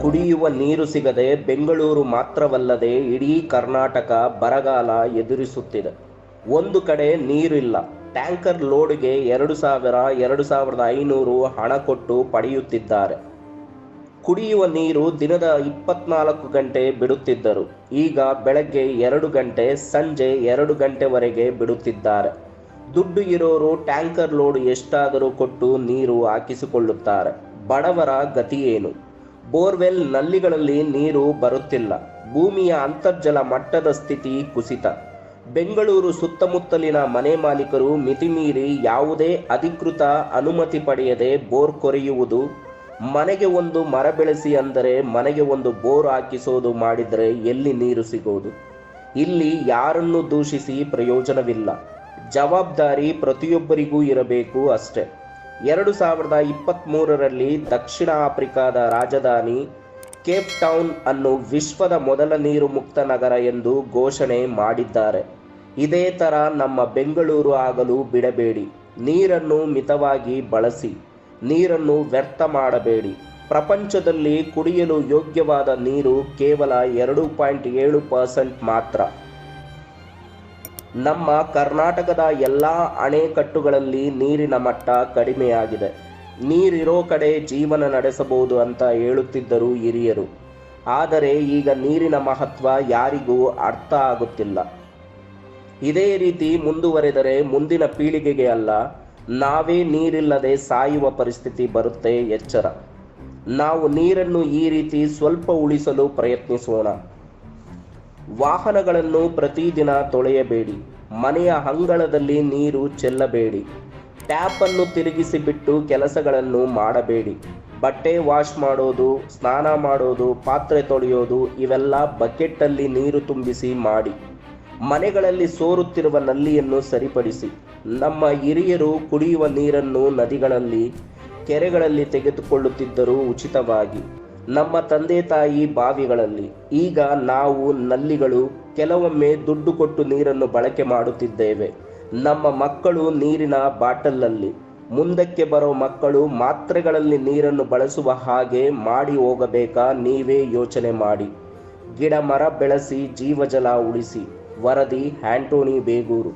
ಕುಡಿಯುವ ನೀರು ಸಿಗದೆ ಬೆಂಗಳೂರು ಮಾತ್ರವಲ್ಲದೆ ಇಡೀ ಕರ್ನಾಟಕ ಬರಗಾಲ ಎದುರಿಸುತ್ತಿದೆ. ಒಂದು ಕಡೆ ನೀರಿಲ್ಲ. ಟ್ಯಾಂಕರ್ ಲೋಡ್ಗೆ ಎರಡು ಸಾವಿರ, ಎರಡು ಸಾವಿರದ ಐನೂರು ಹಣ ಕೊಟ್ಟು ಪಡೆಯುತ್ತಿದ್ದಾರೆ. ಕುಡಿಯುವ ನೀರು ದಿನದ ಇಪ್ಪತ್ನಾಲ್ಕು ಗಂಟೆ ಬಿಡುತ್ತಿದ್ದರು. ಈಗ ಬೆಳಗ್ಗೆ ಎರಡು ಗಂಟೆ, ಸಂಜೆ ಎರಡು ಗಂಟೆವರೆಗೆ ಬಿಡುತ್ತಿದ್ದಾರೆ. ದುಡ್ಡು ಇರೋರು ಟ್ಯಾಂಕರ್ ಲೋಡ್ ಎಷ್ಟಾದರೂ ಕೊಟ್ಟು ನೀರು ಹಾಕಿಸಿಕೊಳ್ಳುತ್ತಾರೆ. ಬಡವರ ಗತಿಯೇನು ಬೋರ್ವೆಲ್ ನಲ್ಲಿಗಳಲ್ಲಿ ನೀರು ಬರುತ್ತಿಲ್ಲ. ಭೂಮಿಯ ಅಂತರ್ಜಲ ಮಟ್ಟದ ಸ್ಥಿತಿ ಕುಸಿತ. ಬೆಂಗಳೂರು ಸುತ್ತಮುತ್ತಲಿನ ಮನೆ ಮಾಲೀಕರು ಮಿತಿಮೀರಿ ಯಾವುದೇ ಅಧಿಕೃತ ಅನುಮತಿ ಪಡೆಯದೆ ಬೋರ್ ಕೊರೆಯುವುದು. ಮನೆಗೆ ಒಂದು ಮರ ಬೆಳೆಸಿ ಅಂದರೆ ಮನೆಗೆ ಒಂದು ಬೋರ್ ಹಾಕಿಸೋದು ಮಾಡಿದರೆ ಎಲ್ಲಿ ನೀರು ಸಿಗೋದು? ಇಲ್ಲಿ ಯಾರನ್ನು ದೂಷಿಸಿ ಪ್ರಯೋಜನವಿಲ್ಲ. ಜವಾಬ್ದಾರಿ ಪ್ರತಿಯೊಬ್ಬರಿಗೂ ಇರಬೇಕು ಅಷ್ಟೆ. ಎರಡು ಸಾವಿರದ ಇಪ್ಪತ್ತ್ಮೂರರಲ್ಲಿ ದಕ್ಷಿಣ ಆಫ್ರಿಕಾದ ರಾಜಧಾನಿ ಕೇಪ್ ಟೌನ್ ಅನ್ನು ವಿಶ್ವದ ಮೊದಲ ನೀರು ಮುಕ್ತ ನಗರ ಎಂದು ಘೋಷಣೆ ಮಾಡಿದ್ದಾರೆ. ಇದೇ ಥರ ನಮ್ಮ ಬೆಂಗಳೂರು ಆಗಲು ಬಿಡಬೇಡಿ. ನೀರನ್ನು ಮಿತವಾಗಿ ಬಳಸಿ, ನೀರನ್ನು ವ್ಯರ್ಥ ಮಾಡಬೇಡಿ. ಪ್ರಪಂಚದಲ್ಲಿ ಕುಡಿಯಲು ಯೋಗ್ಯವಾದ ನೀರು ಕೇವಲ ಎರಡು ಪಾಯಿಂಟ್ ಏಳು ಪರ್ಸೆಂಟ್ ಮಾತ್ರ. ನಮ್ಮ ಕರ್ನಾಟಕದ ಎಲ್ಲ ಅಣೆಕಟ್ಟುಗಳಲ್ಲಿ ನೀರಿನ ಮಟ್ಟ ಕಡಿಮೆಯಾಗಿದೆ. ನೀರಿರೋ ಕಡೆ ಜೀವನ ನಡೆಸಬಹುದು ಅಂತ ಹೇಳುತ್ತಿದ್ದರು ಹಿರಿಯರು. ಆದರೆ ಈಗ ನೀರಿನ ಮಹತ್ವ ಯಾರಿಗೂ ಅರ್ಥ ಆಗುತ್ತಿಲ್ಲ. ಇದೇ ರೀತಿ ಮುಂದುವರೆದರೆ ಮುಂದಿನ ಪೀಳಿಗೆಗೆ ಅಲ್ಲ, ನಾವೇ ನೀರಿಲ್ಲದೆ ಸಾಯುವ ಪರಿಸ್ಥಿತಿ ಬರುತ್ತೆ ಎಚ್ಚರ. ನಾವು ನೀರನ್ನು ಈ ರೀತಿ ಸ್ವಲ್ಪ ಉಳಿಸಲು ಪ್ರಯತ್ನಿಸೋಣ. ವಾಹನಗಳನ್ನು ಪ್ರತಿದಿನ ತೊಳೆಯಬೇಡಿ. ಮನೆಯ ಅಂಗಳದಲ್ಲಿ ನೀರು ಚೆಲ್ಲಬೇಡಿ. ಟ್ಯಾಪ್ ಅನ್ನು ತಿರುಗಿಸಿ ಬಿಟ್ಟು ಕೆಲಸಗಳನ್ನು ಮಾಡಬೇಡಿ. ಬಟ್ಟೆ ವಾಶ್ ಮಾಡೋದು, ಸ್ನಾನ ಮಾಡೋದು, ಪಾತ್ರೆ ತೊಳೆಯೋದು ಇವೆಲ್ಲ ಬಕೆಟ್ಟಲ್ಲಿ ನೀರು ತುಂಬಿಸಿ ಮಾಡಿ. ಮನೆಗಳಲ್ಲಿ ಸೋರುತ್ತಿರುವ ನಲ್ಲಿಯನ್ನು ಸರಿಪಡಿಸಿ. ನಮ್ಮ ಹಿರಿಯರು ಕುಡಿಯುವ ನೀರನ್ನು ನದಿಗಳಲ್ಲಿ, ಕೆರೆಗಳಲ್ಲಿ ತೆಗೆದುಕೊಳ್ಳುತ್ತಿದ್ದರು ಉಚಿತವಾಗಿ. ನಮ್ಮ ತಂದೆ ತಾಯಿ ಬಾವಿಗಳಲ್ಲಿ. ಈಗ ನಾವು ನಲ್ಲಿಗಳು ಕೆಲವೊಮ್ಮೆ ದುಡ್ಡು ಕೊಟ್ಟು ನೀರನ್ನು ಬಳಕೆ ಮಾಡುತ್ತಿದ್ದೇವೆ. ನಮ್ಮ ಮಕ್ಕಳು ನೀರಿನ ಬಾಟಲಲ್ಲಿ. ಮುಂದಕ್ಕೆ ಬರೋ ಮಕ್ಕಳು ಮಾತ್ರೆಗಳಲ್ಲಿ ನೀರನ್ನು ಬಳಸುವ ಹಾಗೆ ಮಾಡಿ ಹೋಗಬೇಕಾ ನೀವೇ ಯೋಚನೆ ಮಾಡಿ. ಗಿಡ ಮರ ಬೆಳೆಸಿ ಜೀವಜಲ ಉಳಿಸಿ. ವರದಿ ಆಂಟೋನಿ ಬೇಗೂರು.